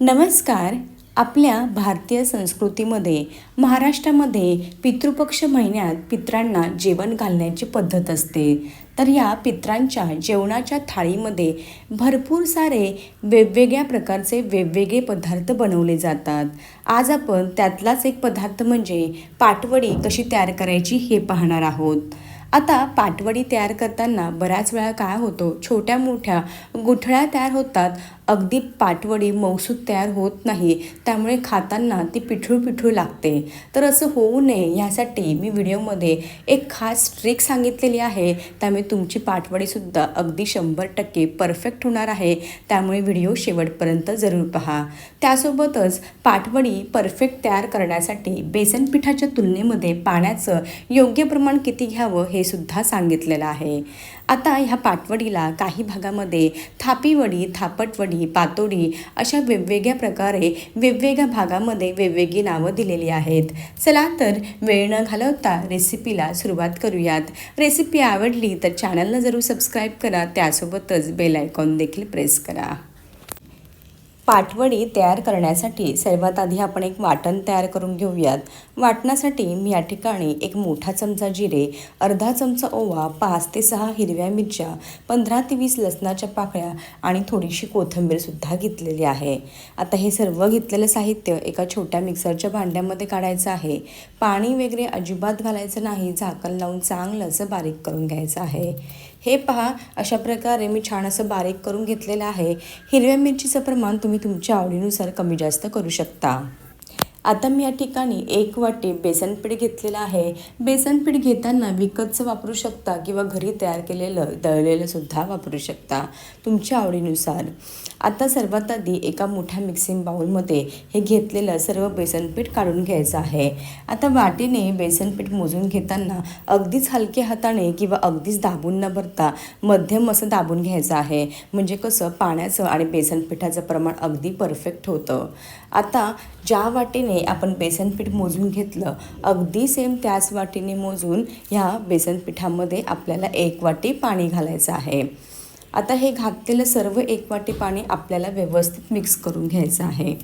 नमस्कार. आपल्या भारतीय संस्कृतीमध्ये महाराष्ट्रामध्ये पितृपक्ष महिन्यात पित्रांना जेवण घालण्याची पद्धत असते. तर या पित्रांच्या जेवणाच्या थाळीमध्ये भरपूर सारे वेगवेगळ्या प्रकारचे वेगवेगळे पदार्थ बनवले जातात. आज आपण त्यातलाच एक पदार्थ म्हणजे पाटवडी कशी तयार करायची हे पाहणार आहोत. आता पाटवडी तयार करताना बऱ्याच वेळा काय होतो छोट्या मोठ्या गुठळ्या तयार होतात अगदी पाटवडी मौसूद तयार होत नाही त्यामुळे खाताना ती पिठूळ पिठूळ लागते. तर असं होऊ नये यासाठी मी व्हिडिओमध्ये एक खास ट्रिक सांगितलेली आहे. त्यामुळे तुमची पाटवडीसुद्धा अगदी शंभर टक्के परफेक्ट होणार आहे. त्यामुळे व्हिडिओ शेवटपर्यंत जरूर पहा. त्यासोबतच पाटवडी परफेक्ट तयार करण्यासाठी बेसन पिठाच्या तुलनेमध्ये पाण्याचं योग्य प्रमाण किती घ्यावं हे सुद्धा सांगितलेलं आहे. आता ह्या पाटवडीला काही भागामध्ये थापीवडी थापटवडी पातोडी अशा वेगवेगळ्या प्रकारे वेगवेगळ्या भागामध्ये वेगवेगळी नावं दिलेली आहेत. चला तर वेळ न घालवता रेसिपीला सुरुवात करूयात. रेसिपी आवडली तर चॅनलला जरूर सबस्क्राईब करा. त्यासोबतच बेल आयकॉन देखील प्रेस करा. पाटवडी तयार करण्यासाठी सर्वात आधी आपण एक वाटण तयार करून घेऊयात. वाटणासाठी मी या ठिकाणी एक मोठा चमचा जिरे अर्धा चमचा ओवा पाच ते सहा हिरव्या मिरच्या पंधरा ते वीस लसणाच्या पाकळ्या आणि थोडीशी कोथिंबीरसुद्धा घेतलेली आहे. आता हे सर्व घेतलेलं साहित्य एका छोट्या मिक्सरच्या भांड्यामध्ये काढायचं आहे. पाणी वगैरे अजिबात घालायचं नाही. झाकण लावून चांगलं असं बारीक करून घ्यायचं आहे. हे पहा अशा प्रकारे मी छान असं बारीक करून घेतलेलं आहे. हिरव्या मिरचीचं प्रमाण तुम्ही तुमच्या आवडीनुसार कमी जास्त करू शकता. आता मी या ठिकाणी एक वाटी बेसनपीठ घेतलेलं आहे. बेसनपीठ घेताना विकतचं वापरू शकता किंवा घरी तयार केलेलं दळलेलं सुद्धा वापरू शकता तुमच्या आवडीनुसार. आता सर्वात आधी एका मोठ्या मिक्सिंग बाउलमध्ये हे घेतलेलं सर्व बेसनपीठ काढून घ्यायचं आहे. आता वाटीने बेसनपीठ मोजून घेताना अगदीच हलक्या हाताने किंवा अगदीच दाबून न भरता मध्यम असं दाबून घ्यायचं आहे. म्हणजे कसं? पाण्याचं आणि बेसनपिठाचं प्रमाण अगदी परफेक्ट होतं. आता ज्या वाटीने आपण बेसनपीठ मोजून घेतलं अगदी सेम त्याच वाटीने मोजून ह्या बेसनपिठामध्ये आपल्याला एक वाटी पाणी घालायचं आहे. आता हे घातलेलं सर्व एक वाटी पाणी आपल्याला व्यवस्थित मिक्स करून घ्यायचं आहे.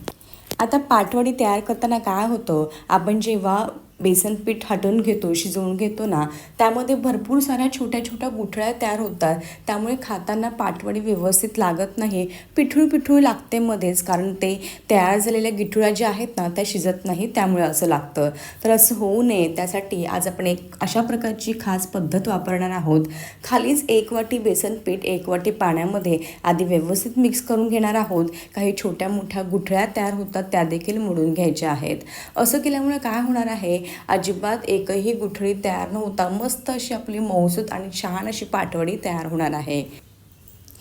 आता पाटवडी तयार करताना काय होतं आपण जेव्हा बेसन पीठ हटवून घेतो शिजवून घेतो ना त्यामध्ये भरपूर साऱ्या छोट्या छोट्या गुठळ्या तयार होतात. त्यामुळे खाताना पाटवडी व्यवस्थित लागत नाही पिठूळ पिठूळ लागते मध्येच कारण ते तयार झालेल्या गिठुळ्या ज्या आहेत ना त्या शिजत नाही त्यामुळे असं लागतं. तर असं होऊ नये त्यासाठी आज आपण एक अशा प्रकारची खास पद्धत वापरणार आहोत. खालीच एक वाटी बेसन पीठ एक वाटी पाण्यामध्ये आधी व्यवस्थित मिक्स करून घेणार आहोत. काही छोट्या मोठ्या गुठळ्या तयार होतात त्या देखील मोडून घ्यायच्या आहेत. असं केल्यामुळे काय होणार आहे अजिबात एकही गुठळी तयार न होता मस्त अशी आपली मौसूद आणि छान अशी पाटवडी तयार होणार आहे.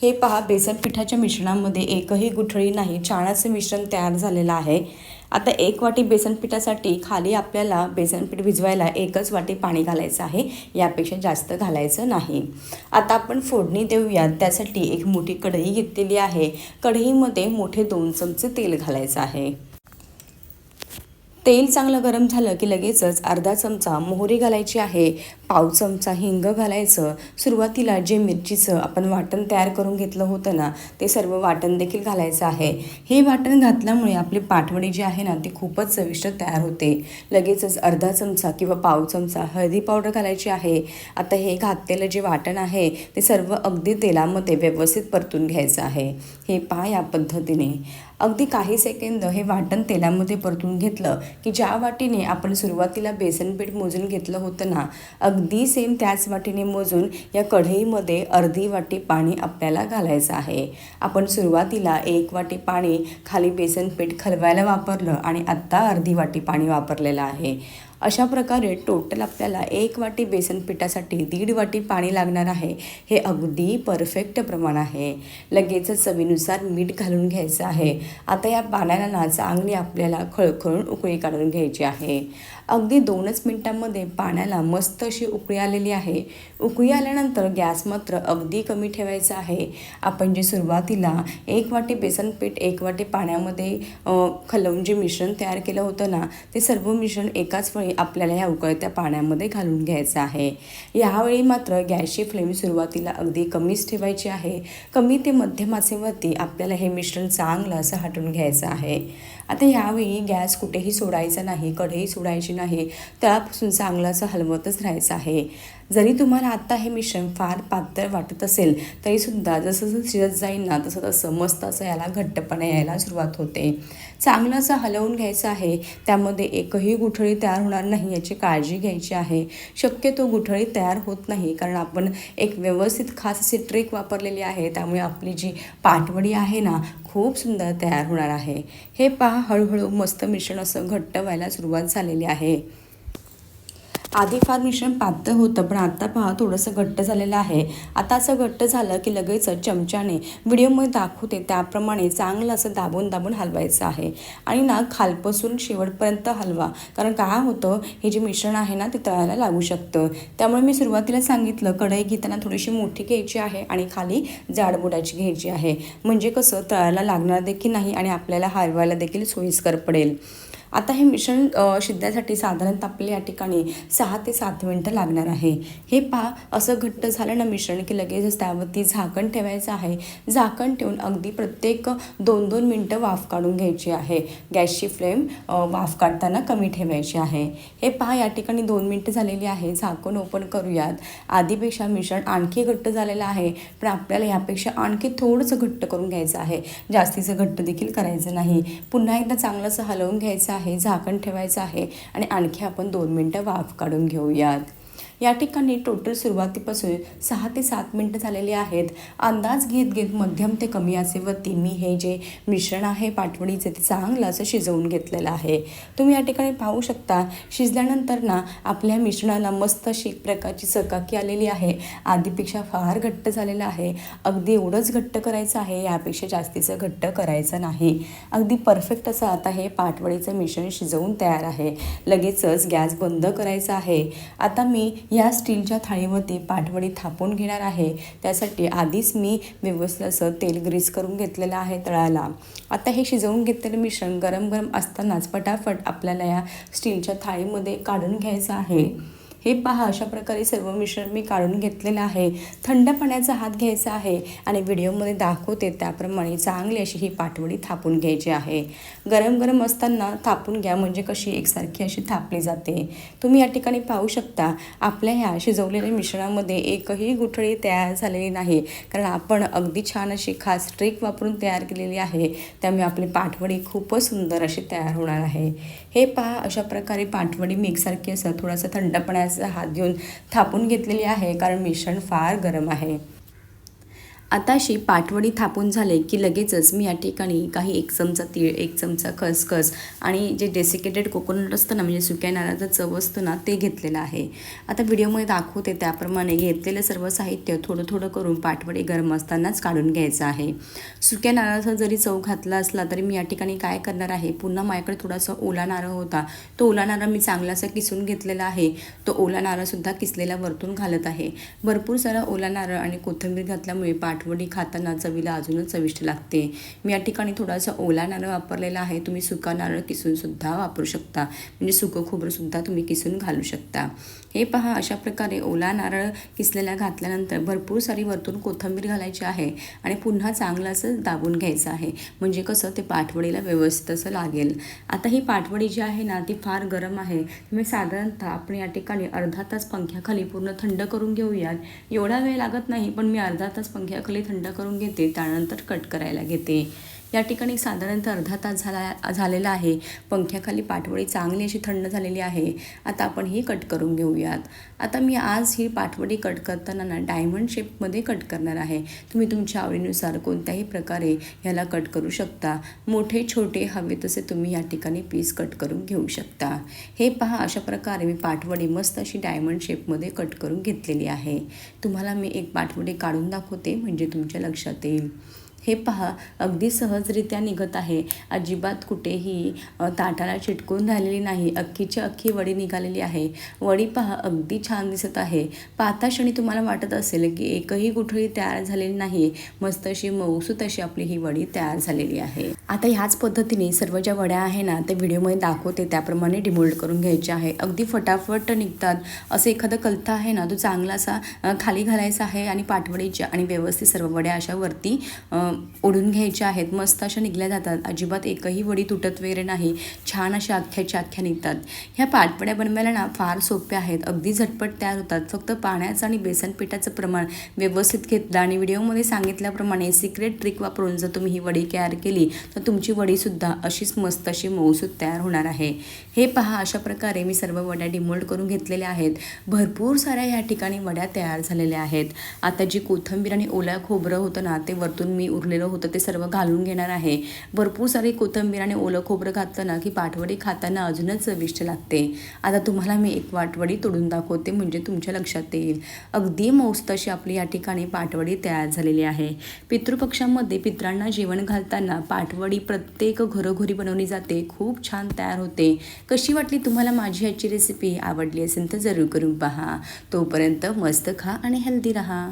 हे पहा बेसन पिठाच्या मिश्रणामध्ये एकही गुठळी नाही. छान असे मिश्रण तयार झालेलं आहे. आता एक वाटी बेसन पिठासाठी खाली आपल्याला बेसन पीठ भिजवायला एकच वाटी पाणी घालायचं आहे. यापेक्षा जास्त घालायचं नाही. आता आपण फोडणी देऊयात. त्यासाठी एक मोठी कढई घेतलेली आहे. कढईमध्ये मोठे दोन चमचे तेल घालायचं आहे. तेल चांगलं गरम झालं की लगेचच अर्धा चमचा मोहरी घालायची आहे. पाव चमचा हिंग घालायचं. सुरुवातीला जे मिरचीचं आपण वाटण तयार करून घेतलं होतं ना ते सर्व वाटण देखील घालायचं आहे. हे वाटण घातल्यामुळे आपली पाठवणी जी आहे ना ती खूपच चविष्ट तयार होते. लगेचच अर्धा चमचा किंवा पाव चमचा हळदी पावडर घालायची आहे. आता हे घातलेलं जे वाटण आहे ते सर्व अगदी तेलामध्ये व्यवस्थित परतून घ्यायचं आहे. हे पहा या पद्धतीने. अगदी काही सेकंद हे वाटण तेलामध्ये परतून घेतलं की ज्या वाटीने आपण सुरुवातीला बेसनपीठ मोजून घेतलं होतं ना अगदी सेम त्याच वाटीने मोजून या कढईमध्ये अर्धी वाटी पाणी आपल्याला घालायचं आहे. आपण सुरुवातीला एक वाटी पाणी खाली बेसनपीठ खलवायला वापरलं आणि आत्ता अर्धी वाटी पाणी वापरलेलं आहे. अशा प्रकारे टोटल आपल्याला एक वाटी बेसन पिठासाठी दीड वाटी पाणी लागणार आहे. हे अगदी परफेक्ट प्रमाण आहे. लगेचच चवीनुसार मीठ घालून घ्यायचं आहे. आता या पाण्याला ना चांगली आपल्याला खळखळून उकळी काढून घ्यायची आहे. अगदी दोनच मिनटांमध्ये पाण्याला मस्त अशी उकळी आलेली आहे. उकळी आल्यानंतर गॅस मात्र अगदी कमी ठेवायचा आहे. आपण जे सुरुवातीला एक वाटी बेसन पीठ एक वाटी पाण्यामध्ये खलवून जे मिश्रण तयार केलं होतं ना ते सर्व मिश्रण एकाच वेळी आपल्याला ह्या उकळत्या पाण्यामध्ये घालून घ्यायचं आहे. यावेळी मात्र गॅसची फ्लेम सुरुवातीला अगदी कमीच ठेवायची आहे. कमी ते मध्यम आचेवरती आपल्याला हे मिश्रण चांगलं असं हटून घ्यायचं आहे. आता यावेळी गॅस कुठेही सोडायचा नाही कढई सोडायची नाही त्यापासून चांगलं असं हलवतच राहायचं आहे. जरी तुम्हाला आत्ता हे मिश्रण फार पातळ वाटत असेल तरीसुद्धा जसं जसं शिजत जाईल ना तसं तसं मस्त असं याला घट्टपणा यायला सुरुवात होते. चांगलं असं हलवून घ्यायचं आहे त्यामध्ये एकही गुठळी तयार होणार नाही याची काळजी घ्यायची आहे. शक्यतो गुठळी तयार होत नाही कारण आपण एक व्यवस्थित खास अशी ट्रिक वापरलेली आहे त्यामुळे आपली जी पाटवडी आहे ना खूप सुंदर तयार होणार आहे. हे पहा हळूहळू मस्त मिश्रण असं घट्ट व्हायला सुरुवात झालेली आहे. आधी फार मिश्रण पातळ होतं पण आता पहा थोडंसं घट्ट झालेलं आहे. आता असं घट्ट झालं की लगेच चमच्याने व्हिडिओमध्ये दाखवते. त्याप्रमाणे चांगलं असं दाबून दाबून हलवायचं आहे. आणि ना खालपासून शेवटपर्यंत हलवा. कारण काय होतं हे जे मिश्रण आहे ना ते तळायला लागू शकतं. त्यामुळे मी सुरुवातीला सांगितलं कढई घेताना थोडीशी मोठी घ्यायची आहे आणि खाली जाडबुडाची घ्यायची आहे. म्हणजे कसं तळायला लागणार देखील नाही आणि आपल्याला हलवायला देखील सोयीस्कर पडेल. आता हे मिश्रण शिजण्यासाठी साधारणतः आपल्या या ठिकाणी सहा ते सात मिनटं लागणार आहे. हे पहा असं घट्ट झालं ना मिश्रण की लगेचच त्यावरती झाकण ठेवायचं आहे. झाकण ठेवून अगदी प्रत्येक दोन दोन मिनटं वाफ काढून घ्यायची आहे. गॅसची फ्लेम वाफ काढताना कमी ठेवायची आहे. हे पहा या ठिकाणी दोन मिनटं झालेली आहे. झाकण ओपन करूयात. आधीपेक्षा मिश्रण आणखी घट्ट झालेलं आहे. पण आपल्याला यापेक्षा आणखी थोडंसं घट्ट करून घ्यायचं आहे. जास्तीचं घट्ट देखील करायचं नाही. पुन्हा एकदा चांगलंसं हलवून घ्यायचं आहे. आहे झाकण ठेवायचं आहे आणि आणखी आपण दोन मिनटं वाफ काढून घेऊयात. या ठिकाणी टोटल सुरुवातीपासून सहा ते सात मिनटं झालेली आहेत. अंदाज घेत घेत मध्यम ते कमी असेवरती मी हे जे मिश्रण आहे पाटवडीचे ते चांगलं असं शिजवून घेतलेलं आहे. तुम्ही या ठिकाणी पाहू शकता शिजल्यानंतर ना आपल्या मिश्रणाला मस्त अशी एक प्रकारची चकाकी आलेली आहे. आधीपेक्षा फार घट्ट झालेलं आहे. अगदी एवढंच घट्ट करायचं आहे यापेक्षा जास्तीचं घट्ट करायचं नाही. अगदी परफेक्ट असं आता हे पाटवडीचं मिश्रण शिजवून तयार आहे. लगेचच गॅस बंद करायचा आहे. आता मी या स्टीलच्या थाळीवरती पाठवडी थापून घेणार आहे. त्यासाठी आधीच मी व्यवस्थित असं तेल ग्रीस करून घेतलेलं आहे तळाला. आता हे शिजवून घेतलेलं मिश्रण गरम गरम असतानाच पटापट आपल्याला या स्टीलच्या थाळीमध्ये काढून घ्यायचं आहे. हे पहा अशा प्रकारे सर्व मिश्रण मी काढून घेतलेलं आहे. थंड पाण्याचा हात घ्यायचा आहे आणि व्हिडिओमध्ये दाखवते त्याप्रमाणे चांगली अशी ही पाठवडी थापून घ्यायची आहे. गरम गरम असताना थापून घ्या म्हणजे कशी? एकसारखी अशी थापली जाते. तुम्ही या ठिकाणी पाहू शकता आपल्या ह्या शिजवलेल्या मिश्रणामध्ये एकही गुठळी तयार झालेली नाही. कारण आपण अगदी छान अशी खास ट्रिक वापरून तयार केलेली आहे. त्यामुळे आपली पाठवडी खूपच सुंदर अशी तयार होणार आहे. हे पहा अशा प्रकारे पाठवडी मी एकसारखी असं थोडासा थंड हात घेऊन थापून घेतलेली आहे कारण मिश्रण फार गरम आहे. आता अशी पाटवडी थापून झाले की लगेचच मी या ठिकाणी काही एक चमचा तीळ एक चमचा खसखस आणि जे डेसिकेटेड कोकोनट असतं ना म्हणजे सुक्या नारळाचं चव असतं ना ते घेतलेलं आहे. आता व्हिडिओमध्ये दाखवते त्याप्रमाणे घेतलेलं सर्व साहित्य थोडं थोडं करून पाटवडी गरम असतानाच काढून घ्यायचं आहे. सुक्या नारळाचा जरी चव घातला असला तरी मी या ठिकाणी काय करणार आहे? पुन्हा माझ्याकडे थोडासा ओला नारळ होता. तो ओला नारळ मी चांगलासा किसून घेतलेला आहे. तो ओला नारळसुद्धा किसलेला वरतून घालत आहे. भरपूर सारा ओला नारळ आणि कोथिंबीर घातल्यामुळे पाठ आठवडी खाताना चवीला अजूनच चविष्ट लागते. मी या ठिकाणी थोडासा ओला नारळ वापरलेला आहे. तुम्ही सुका नारळ किसूनसुद्धा वापरू शकता. म्हणजे सुकं खोबरंसुद्धा तुम्ही किसून घालू शकता. हे पहा अशा प्रकारे ओला नारळ किसलेला घातल्यानंतर भरपूर सारी वरतून कोथिंबीर घालायची आहे आणि पुन्हा चांगलं असं दाबून घ्यायचं आहे. म्हणजे कसं ते पाठवडीला व्यवस्थित असं लागेल. आता ही पाठवडी जी आहे ना ती फार गरम आहे. मी साधारणतः आपण या ठिकाणी अर्धा तास पंख्याखाली पूर्ण थंड करून घेऊयात. एवढा वेळ लागत नाही पण मी अर्धा तास पंख्याखाली थंड करून घेते त्यानंतर कट करायला घेते. या ठिकाणी साधारणतः अर्धा तास झाला झालेला आहे. पंख्याखाली पाठवडी चांगली अशी थंड झालेली आहे. आता आपण ही कट करून घेऊयात. आता मी आज ही पाठवडी कट करताना ना डायमंड शेपमध्ये कट करणार आहे. तुम्ही तुमच्या आवडीनुसार कोणत्याही प्रकारे ह्याला कट करू शकता. मोठे छोटे हवे तसे तुम्ही या ठिकाणी पीस कट करून घेऊ शकता. हे पहा अशा प्रकारे मी पाठवडी मस्त अशी डायमंड शेपमध्ये कट करून घेतलेली आहे. तुम्हाला मी एक पाठवडी काढून दाखवते म्हणजे तुमच्या लक्षात येईल. हे पहा अगदी सहजरित्या निघत आहे. अजिबात कुठेही ताटाला चिटकून राहिलेली नाही. अख्खीची अख्खी वडी निघालेली आहे. वडी पहा अगदी छान दिसत आहे. पाहता क्षणी तुम्हाला वाटत असेल की एकही गुठळी तयार झालेली नाही. मस्त अशी मऊसूत अशी आपली ही वडी तयार झालेली आहे. आता ह्याच पद्धतीने सर्व ज्या वड्या आहे ना त्या व्हिडिओमध्ये दाखवते. त्याप्रमाणे डिमोल्ड करून घ्यायचे आहे. अगदी फटाफट निघतात. असं एखादं कलथा आहे ना तो चांगला असा खाली घालायचा आहे आणि पाठवडीच्या आणि व्यवस्थित सर्व वड्या अशा वरती ओढून घ्यायच्या आहेत मस्त अशा निघल्या जातात. अजिबात एकही वडी तुटत वगैरे नाही. छान अशा अख्ख्याच्या अख्ख्या निघतात. ह्या पाटपड्या बनवायला ना फार सोप्या आहेत. अगदी झटपट तयार होतात. फक्त पाण्याचं आणि बेसन पिठाचं प्रमाण व्यवस्थित घेतलं आणि व्हिडिओमध्ये सांगितल्याप्रमाणे सिक्रेट ट्रिक वापरून जर तुम्ही ही वडी तयार केली तर तुमची वडीसुद्धा अशीच मस्त अशी मऊसूत तयार होणार आहे. हे पहा अशा प्रकारे मी सर्व वड्या डिमोल्ड करून घेतलेल्या आहेत. भरपूर साऱ्या ह्या ठिकाणी वड्या तयार झालेल्या आहेत. आता जी कोथिंबीर आणि ओल्या खोबरं होतं ना ते वरतून मी उरलेलं होतं ते सर्व घालून घेणार आहे. भरपूर सारी कोथंबीर आणि ओलं खोबरं घातलं ना की पाठवडी खाताना अजूनच चविष्ट लागते. आता तुम्हाला मी एक पाठवडी तोडून दाखवते म्हणजे तुमच्या लक्षात येईल. अगदी मौस्त अशी आपली या ठिकाणी पाठवडी तयार झालेली आहे. पितृपक्षामध्ये पित्रांना जेवण घालताना पाठवडी प्रत्येक घरोघरी बनवली जाते खूप छान तयार होते. कशी वाटली तुम्हाला माझी ह्याची रेसिपी आवडली असेल तर जरूर करून पहा. तोपर्यंत मस्त खा आणि हेल्दी रहा.